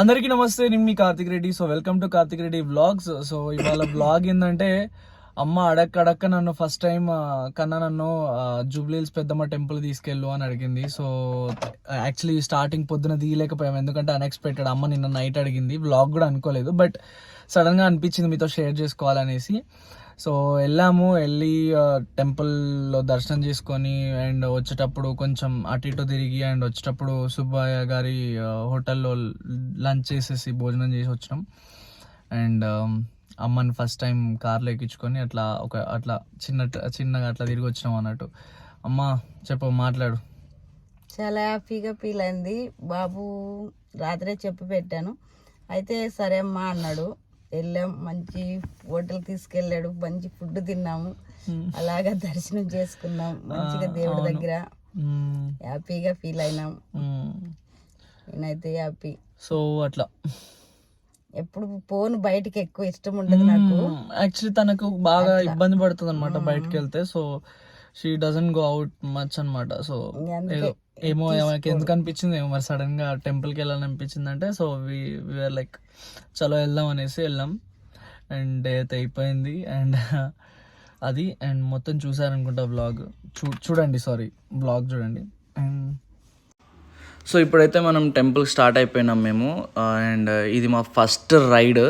అందరికీ నమస్తే నేను మీ Karthik Reddy. So welcome to Karthik Reddy blogs so ఇవాళ వ్లాగ్ ఏంటంటే అమ్మ అడక్క అడక్క నన్ను ఫస్ట్ టైం కన్నా నన్ను జూబ్లీల్స్ పెద్దమ్మ టెంపుల్ తీసుకెళ్ళు అని అడిగింది. సో యాక్చువల్లీ స్టార్టింగ్ పొద్దున తీయలేకపోయాం. ఎందుకంటే అన్ఎక్స్పెక్టెడ్ అమ్మ నిన్న నైట్ అడిగింది. బ్లాగ్ కూడా అనుకోలేదు బట్ సడన్గా అనిపించింది మీతో షేర్ చేసుకోవాలనేసి. సో వెళ్ళాము వెళ్ళి టెంపుల్లో దర్శనం చేసుకొని అండ్ వచ్చేటప్పుడు కొంచెం అటు ఇటు తిరిగి అండ్ వచ్చేటప్పుడు సుబ్బయ్య గారి హోటల్లో లంచ్ చేసేసి భోజనం చేసి వచ్చినాం. అండ్ అమ్మని ఫస్ట్ టైం కార్లో ఎక్కించుకొని అట్లా ఒక అట్లా చిన్న చిన్నగా అట్లా తిరిగి వచ్చినాం అన్నట్టు. అమ్మ చెప్పు మాట్లాడు. చాలా హ్యాపీగా ఫీల్ అయింది. బాబు రాత్రే చెప్పి పెట్టాను. అయితే సరే అమ్మా అన్నాడు. వెళ్ళాం మంచి హోటల్ తీసుకెళ్ళాడు మంచి ఫుడ్ తిన్నాము. అలాగా దర్శనం చేసుకున్నాం మంచిగా దేవుడి దగ్గర. హ్యాపీగా ఫీల్ అయినాం. నేనైతే హ్యాపీ. సో అట్లా. ఎప్పుడు ఫోన్ బయటికి ఎక్కువ ఇష్టం ఉండదు నాకు. యాక్చువల్లీ తనకు బాగా ఇబ్బంది పడుతుంది అనమాట బయటకు వెళ్తే. So she doesn't go out much అన్నమాట. సో ఏమో ఆమెకి ఎందుకు అనిపించింది? ఏమో మరి సడన్గా టెంపుల్కి వెళ్ళాలని అనిపించింది అంటే సో వీఆర్ లైక్ చలో వెళ్దాం అనేసి వెళ్ళాం. అండ్ డే అయితే అయిపోయింది. అండ్ అది అండ్ మొత్తం చూసారనుకుంటా బ్లాగ్ చూ చూడండి సారీ బ్లాగ్ చూడండి. అండ్ సో ఇప్పుడైతే మనం టెంపుల్ స్టార్ట్ అయిపోయినాం మేము. అండ్ ఇది మా ఫస్ట్ రైడ్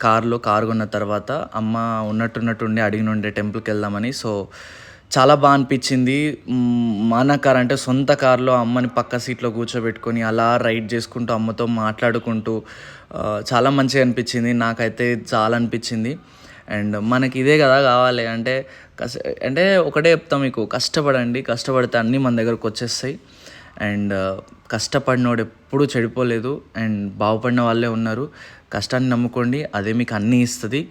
కార్లో కారు కొన్న తర్వాత అమ్మ ఉన్నట్టున్నట్టుండి అడిగిన ఉండే టెంపుల్కి వెళ్దామని. సో చాలా బాగా అనిపించింది. మన కార్ అంటే సొంత కార్లో అమ్మని పక్క సీట్లో కూర్చోబెట్టుకొని అలా రైడ్ చేసుకుంటూ అమ్మతో మాట్లాడుకుంటూ చాలా మంచిగా అనిపించింది. నాకైతే చాలా అనిపించింది. అండ్ మనకి ఇదే కదా కావాలి. అంటే కష్ట అంటే ఒకటే చెప్తాం మీకు కష్టపడండి. కష్టపడితే అన్నీ మన దగ్గరకు వచ్చేస్తాయి. అండ్ కష్టపడినోడు ఎప్పుడూ చెడిపోలేదు. అండ్ బాగుపడిన వాళ్ళే ఉన్నారు. కష్టాన్ని నమ్ముకోండి. అదే మీకు అన్నీ ఇస్తుంది.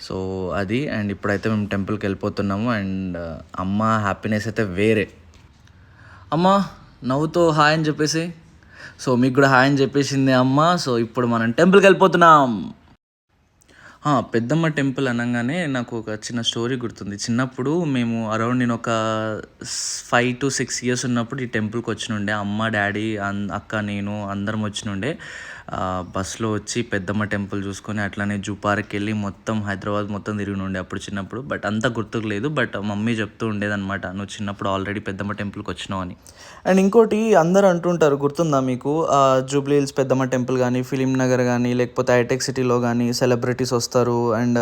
సో అది అండ్ ఇప్పుడైతే మేము టెంపుల్కి వెళ్ళిపోతున్నాము అండ్ అమ్మ హ్యాపీనెస్ అయితే వేరే. అమ్మ నవ్వుతో హాయ్ అని చెప్పేసి. సో మీకు కూడా హాయ్ అని చెప్పేసింది అమ్మ సో ఇప్పుడు మనం టెంపుల్కి వెళ్ళిపోతున్నాం. పెద్దమ్మ టెంపుల్ అనగానే నాకు ఒక చిన్న స్టోరీ గుర్తుంది. చిన్నప్పుడు మేము అరౌండ్ నేను ఒక ఫైవ్ టు సిక్స్ ఇయర్స్ ఉన్నప్పుడు ఈ టెంపుల్కి వచ్చినుండే. అమ్మ డాడీ అన్ అక్క నేను అందరం వచ్చినుండే. బస్సులో బస్లో వచ్చి పెద్దమ్మ టెంపుల్ చూసుకొని అట్లానే జూ పార్క్ వెళ్ళి మొత్తం హైదరాబాద్ మొత్తం తిరిగి ఉండే అప్పుడు చిన్నప్పుడు. బట్ అంత గుర్తుకు లేదు. బట్ మమ్మీ చెప్తూ ఉండేదన్నమాట నువ్వు చిన్నప్పుడు ఆల్రెడీ పెద్దమ్మ టెంపుల్కి వచ్చినావు అని. అండ్ ఇంకోటి అందరు అంటుంటారు గుర్తుందా మీకు? జూబ్లీ హిల్స్ పెద్దమ్మ టెంపుల్ కానీ ఫిలిం నగర్ కానీ లేకపోతే హైటెక్ సిటీలో కానీ సెలబ్రిటీస్ వస్తారు అండ్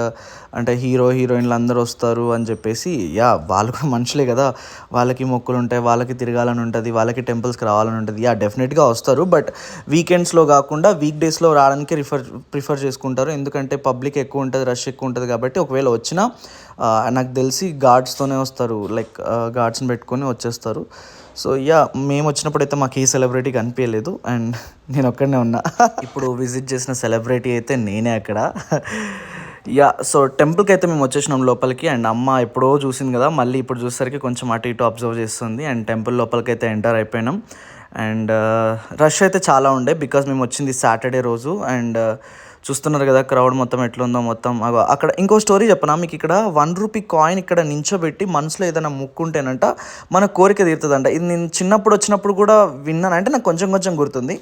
అంటే హీరో హీరోయిన్లు అందరూ వస్తారు అని చెప్పేసి యా వాళ్ళు కూడా మనుషులే కదా. వాళ్ళకి మొక్కులు ఉంటాయి వాళ్ళకి తిరగాలని ఉంటుంది వాళ్ళకి టెంపుల్స్కి రావాలని ఉంటుంది. యా డెఫినెట్గా వస్తారు. బట్ వీకెండ్స్లో కాకుండా వీక్ డేస్లో రావడానికి రిఫర్ ప్రిఫర్ చేసుకుంటారు. ఎందుకంటే పబ్లిక్ ఎక్కువ ఉంటుంది రష్ ఎక్కువ ఉంటుంది కాబట్టి ఒకవేళ వచ్చినా నాకు తెలిసి గార్డ్స్తోనే వస్తారు. లైక్ గార్డ్స్ని పెట్టుకొని వచ్చేస్తారు. సో యా మేము వచ్చినప్పుడు అయితే మాకు ఏ సెలబ్రిటీ కనిపించలేదు. అండ్ నేను ఒక్కడనే ఉన్నా. ఇప్పుడు విజిట్ చేసిన సెలబ్రిటీ అయితే నేనే అక్కడ. యా సో టెంపుల్కి అయితే మేము వచ్చేసినాం లోపలికి. అండ్ అమ్మ ఎప్పుడో చూసింది కదా మళ్ళీ ఇప్పుడు చూసేసరికి కొంచెం అటు ఇటు అబ్జర్వ్ చేస్తుంది. అండ్ టెంపుల్ లోపలికి అయితే ఎంటర్ అయిపోయినాం. అండ్ uh, రష్ అయితే చాలా ఉండే బికాజ్ మేము వచ్చింది సాటర్డే రోజు అండ్ uh, చూస్తున్నారు కదా క్రౌడ్ మొత్తం ఎట్లుందో మొత్తం. అగో అక్కడ ఇంకో స్టోరీ చెప్పనా? మీకు ఇక్కడ వన్ రూపీ కాయిన్ ఇక్కడ నించోబెట్టి మనసులో ఏదైనా ముక్కుంటేనంట మన కోరిక తీరుతుందంట. ఇది నేను చిన్నప్పుడు వచ్చినప్పుడు కూడా విన్నాను. అంటే నాకు కొంచెం కొంచెం గుర్తుంది.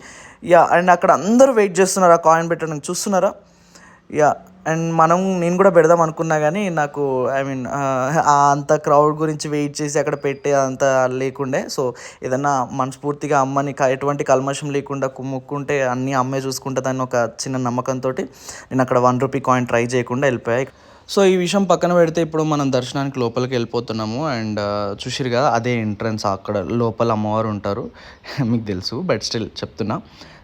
యా అండ్ అక్కడ అందరూ వెయిట్ చేస్తున్నారు ఆ కాయిన్ పెట్టడానికి. చూస్తున్నారా? యా అండ్ మనం నేను కూడా పెడదాం అనుకున్నా కానీ నాకు ఐ మీన్ అంత క్రౌడ్ గురించి వెయిట్ చేసి అక్కడ పెట్టే అంత లేకుండే. సో ఏదన్నా మనస్ఫూర్తిగా అమ్మని ఎటువంటి కల్మషం లేకుండా కుమ్ముక్కుంటే మొక్కుంటే అన్నీ అమ్మే చూసుకుంటుందని ఒక చిన్న నమ్మకంతో నేను అక్కడ వన్ రూపీ కాయిన్ ట్రై చేయకుండా వెళ్ళిపోయాయి సో ఈ విషయం పక్కన పెడితే ఇప్పుడు మనం దర్శనానికి లోపలికి వెళ్ళిపోతున్నాము. అండ్ చూసిరు కదా అదే ఎంట్రన్స్ అక్కడ లోపల అమ్మవారు ఉంటారు. మీకు తెలుసు బట్ స్టిల్ చెప్తున్నా.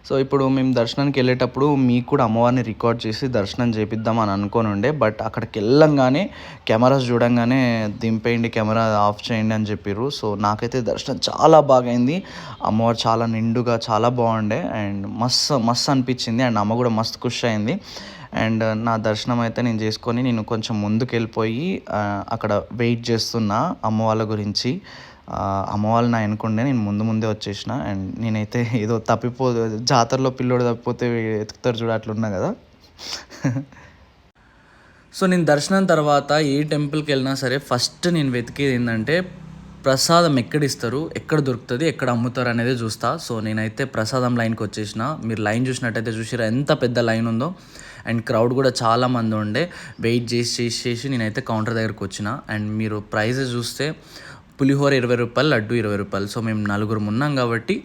సో ఇప్పుడు మేము దర్శనానికి వెళ్ళేటప్పుడు మీకు కూడా అమ్మవారిని రికార్డ్ చేసి దర్శనం చేపిద్దాం అని అనుకొని ఉండే. బట్ అక్కడికి వెళ్ళంగానే కెమెరాస్ చూడంగానే దింపేయండి కెమెరా ఆఫ్ చేయండి అని చెప్పారు సో నాకైతే దర్శనం చాలా బాగైంది. అమ్మవారు చాలా నిండుగా చాలా బాగుండే. అండ్ మస్తు మస్తు అనిపించింది. అండ్ అమ్మ కూడా మస్తు ఖుషి అయింది. అండ్ నా దర్శనం అయితే నేను చేసుకొని నేను కొంచెం ముందుకు వెళ్ళిపోయి అక్కడ వెయిట్ చేస్తున్నా అమ్మ వాళ్ళ గురించి. అమ్మవాళ్ళు అమ్మ నా వెనుకుండే నేను ముందు ముందే వచ్చేసిన. అండ్ నేనైతే ఏదో తప్పిపో జాతరలో పిల్లోడు తప్పిపోతే ఎతుకుతారు చూడ అట్లున్నా కదా. సో నేను దర్శనం తర్వాత ఏ టెంపుల్కి వెళ్ళినా సరే ఫస్ట్ నేను వెతికేది ఏంటంటే ప్రసాదం ఎక్కడ ఇస్తారు ఎక్కడ దొరుకుతుంది ఎక్కడ అమ్ముతారు అనేది చూస్తా. సో నేనైతే ప్రసాదం లైన్కి వచ్చేసిన. మీరు లైన్ చూసినట్టయితే చూసిరా ఎంత పెద్ద లైన్ ఉందో. అండ్ క్రౌడ్ కూడా చాలా మంది ఉండే. వెయిట్ చేసి చేసి చేసి నేనైతే కౌంటర్ దగ్గరకు వచ్చిన. అండ్ మీరు ప్రైజెస్ చూస్తే పులిహోర ఇరవై రూపాయలు లడ్డు ఇరవై రూపాయలు. సో మేము నలుగురు ఉన్నాం కాబట్టి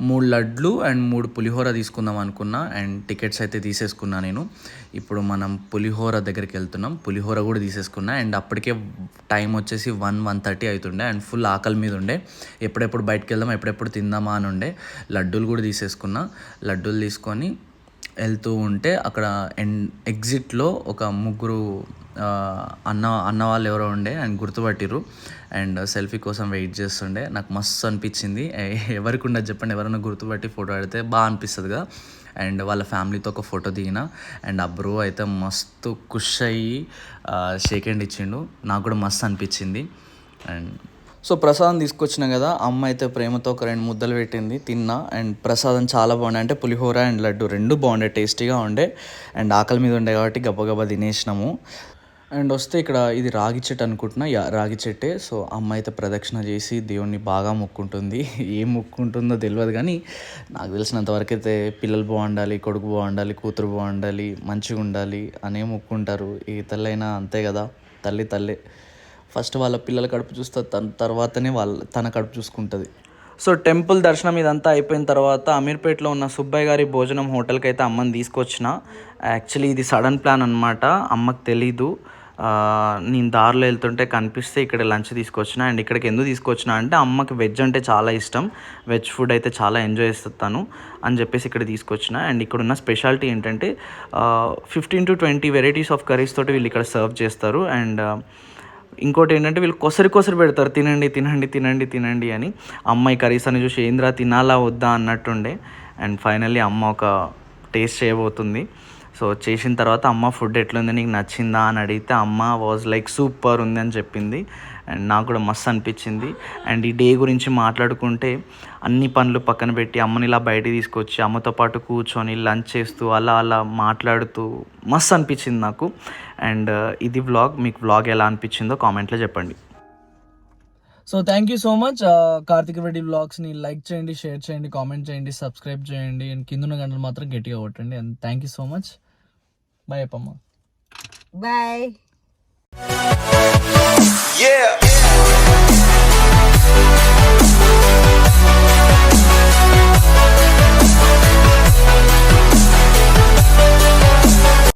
మూడు లడ్లు అండ్ మూడు పులిహోర తీసుకుందాం అనుకున్నా. అండ్ టికెట్స్ అయితే తీసేసుకున్నా నేను. ఇప్పుడు మనం పులిహోర దగ్గరికి వెళ్తున్నాం. పులిహోర కూడా తీసేసుకున్నా. అండ్ అప్పటికే టైం వచ్చేసి వన్ వన్ థర్టీ అవుతుండే. అండ్ ఫుల్ ఆకలి మీద ఉండే. ఎప్పుడెప్పుడు బయటకు వెళ్దాం ఎప్పుడెప్పుడు తిందామా అని ఉండే. లడ్డూలు కూడా తీసేసుకున్నా. లడ్డూలు తీసుకొని వెళ్తూ ఉంటే అక్కడ ఎన్ ఎగ్జిట్లో ఒక ముగ్గురు అన్న అన్న వాళ్ళు ఎవరో ఉండే అండ్ గుర్తుపట్టిర్రు. అండ్ సెల్ఫీ కోసం వెయిట్ చేస్తుండే. నాకు మస్తు అనిపించింది. ఎవరికి ఉండదు చెప్పండి. ఎవరైనా గుర్తుపట్టి ఫోటో పెడితే బాగా అనిపిస్తుంది కదా అండ్ వాళ్ళ ఫ్యామిలీతో ఒక ఫోటో దిగిన. అండ్ ఆ బ్రో అయితే మస్తు ఖుష్ అయ్యి షేక్ హ్యాండ్ ఇచ్చిండు. నాకు కూడా మస్తు అనిపించింది. అండ్ సో ప్రసాదం తీసుకొచ్చినాం కదా అమ్మ అయితే ప్రేమతో ఒక రెండు ముద్దలు పెట్టింది తిన్నా. అండ్ ప్రసాదం చాలా బాగుండే. అంటే పులిహోర అండ్ లడ్డు రెండు బాగుండే టేస్టీగా ఉండే. అండ్ ఆకలి మీద ఉండే కాబట్టి గబగబా తినేసినాము. అండ్ వస్తే ఇక్కడ ఇది రాగి చెట్టు అనుకుంటున్నా. రాగి చెట్టే. సో అమ్మ అయితే ప్రదక్షిణ చేసి దేవుణ్ణి బాగా మొక్కుంటుంది. ఏం మొక్కుంటుందో తెలియదు కానీ నాకు తెలిసినంతవరకు అయితే పిల్లలు బాగుండాలి కొడుకు బాగుండాలి కూతురు బాగుండాలి మంచిగా ఉండాలి అనే మొక్కుంటారు. ఏ తల్లైనా అంతే కదా తల్లి తల్లే. ఫస్ట్ వాళ్ళ పిల్లల కడుపు చూస్తుంది తన తర్వాతనే వాళ్ళ తన కడుపు చూసుకుంటుంది. సో టెంపుల్ దర్శనం ఇదంతా అయిపోయిన తర్వాత అమీర్పేటలో ఉన్న సుబ్బయ్య గారి భోజనం హోటల్కి అయితే అమ్మని తీసుకొచ్చిన. యాక్చువల్లీ ఇది సడన్ ప్లాన్ అనమాట అమ్మకు తెలీదు. నేను దారిలో వెళ్తుంటే కనిపిస్తే ఇక్కడ లంచ్ తీసుకొచ్చిన. అండ్ ఇక్కడికి ఎందుకు తీసుకొచ్చిన అంటే అమ్మకి వెజ్ అంటే చాలా ఇష్టం. వెజ్ ఫుడ్ అయితే చాలా ఎంజాయ్ చేస్తాను అని చెప్పేసి ఇక్కడ తీసుకొచ్చిన. అండ్ ఇక్కడ ఉన్న స్పెషాలిటీ ఏంటంటే fifteen to twenty varieties of curries తోటి వీళ్ళు ఇక్కడ సర్వ్ చేస్తారు. అండ్ ఇంకోటి ఏంటంటే వీళ్ళు కొసరి కొసరి పెడతారు తినండి తినండి తినండి తినండి అని. అమ్మాయి కర్రీస్ అని చూసి ఏంద్రా తినాలా వద్దా అన్నట్టుండే. అండ్ ఫైనల్లీ అమ్మ ఒక టేస్ట్ చేయబోతుంది. సో చేసిన తర్వాత అమ్మ ఫుడ్ ఎట్లుంది నీకు నచ్చిందా అని అడిగితే అమ్మ వాజ్ లైక్ సూపర్ ఉంది అని చెప్పింది. అండ్ నాకు కూడా మస్తు అనిపించింది. అండ్ ఈ డే గురించి మాట్లాడుకుంటే అన్ని పనులు పక్కన పెట్టి అమ్మని ఇలా బయటికి తీసుకొచ్చి అమ్మతో పాటు కూర్చొని లంచ్ చేస్తూ అలా అలా మాట్లాడుతూ మస్తు అనిపించింది నాకు. అండ్ ఇది వ్లాగ్ మీకు వ్లాగ్ ఎలా అనిపించిందో కామెంట్లో చెప్పండి. So thank you so much Karthik Reddy బ్లాగ్స్ని like చేయండి షేర్ చేయండి కామెంట్ చేయండి సబ్స్క్రైబ్ చేయండి. అండ్ కింద ఉన్న గంటలు మాత్రం గట్టిగా కొట్టండి. And thank you so much bye Appamma. Bye Yeah.